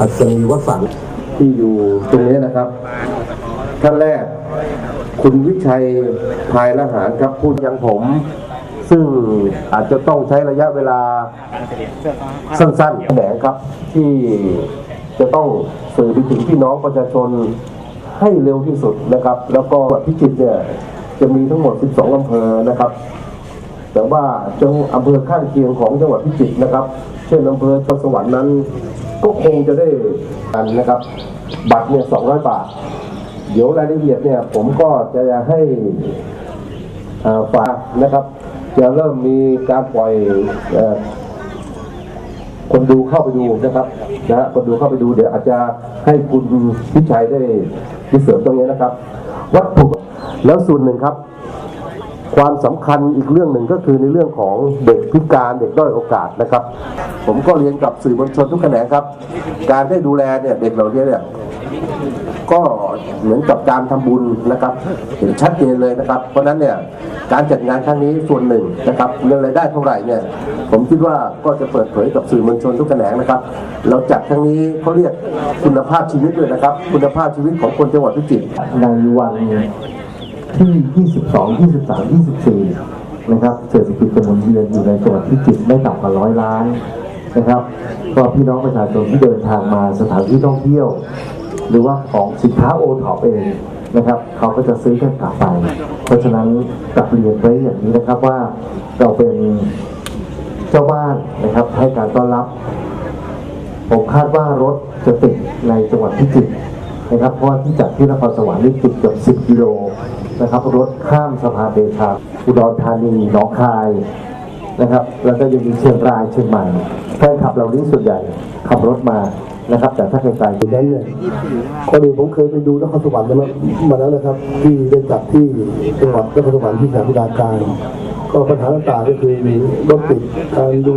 อัศนีวสันที่อยู่ตรงนี้นะครับ ท่านแรก คุณวิชัยพายละหารครับพูดยังผม ซึ่งอาจจะต้องใช้ระยะเวลาสั้นๆแถลงครับ ที่จะต้องสื่อไปถึงพี่น้องประชาชนให้เร็วที่สุดนะครับ แล้วก็จังหวัดพิจิตรเนี่ยจะมีทั้งหมด 12 อำเภอนะครับ แต่ว่าจังอำเภอข้างเคียงของจังหวัดพิจิตรนะครับ เช่นอำเภอชนสวรรค์นั้น ก็คงจะได้กันนะครับ บัตรเนี่ย200บาท เดี๋ยวรายละเอียดเนี่ยผมก็จะให้ฝากนะครับ จะเริ่มมีการปล่อยคนดูเข้าไปดูนะครับนะคนดูเข้าไปดูเดี๋ยวอาจจะให้คุณพิชัยได้พิเสริมตรงนี้นะครับ วัตถุแล้วส่วนหนึ่งครับ ความสำคัญอีกเรื่องหนึ่งก็คือในเรื่องของเด็กพิการเด็กด้อยโอกาสนะครับ ผมก็เรียนกับสื่อมวลชนทุกแขนงครับ การได้ดูแลเนี่ยเด็กเหล่านี้เนี่ยก็เหมือนกับการทำบุญนะครับเห็นชัดเจนเลยนะครับ เพราะฉะนั้นเนี่ยการจัดงานครั้งนี้ส่วนหนึ่งนะครับเรื่องรายได้เท่าไหร่เนี่ยผมคิดว่าก็จะเปิดเผยกับสื่อมวลชนทุกแขนงนะครับ เราจัดครั้งนี้เขาเรียกคุณภาพชีวิตด้วยนะครับ คุณภาพชีวิตของคนจังหวัดพิจิตรในวัน ที่ 22 23 24 นะครับเศรษฐกิจจะหมุนเวียนอยู่ในจังหวัดพิจิตรไม่ต่ำกว่าร้อยล้านนะครับก็พี่น้องประชาชนที่เดินทางมาสถานที่ท่องเที่ยว หรือว่าของสินค้าโอท็อปเองนะครับ เขาก็จะซื้อกันกลับไป เพราะฉะนั้นกลับเรียนไว้อย่างนี้นะครับว่าเราเป็นเจ้าบ้านนะครับให้การต้อนรับ ผมคาดว่ารถจะติดในจังหวัดพิจิตร นะครับ เพราะว่าที่จากที่นครสวรรค์นี่ติดเกือบ 10 กิโลนะครับรถข้ามสะพานเดชาอุดรธานีหนองคายนะครับ แล้วก็ยังมีเชียงรายเชียงใหม่แฟนขับเหล่านี้ส่วนใหญ่ขับรถมานะครับ แต่ถ้าไกลๆนั้นเนี่ยก่อนอื่นผมเคยไปดูนครสวรรค์มาแล้วมาแล้วนะครับ ที่ได้จัดที่จังหวัดนครสวรรค์ที่สามพิดาการก็ปัญหาต่างๆก็คือมีรถติดการดู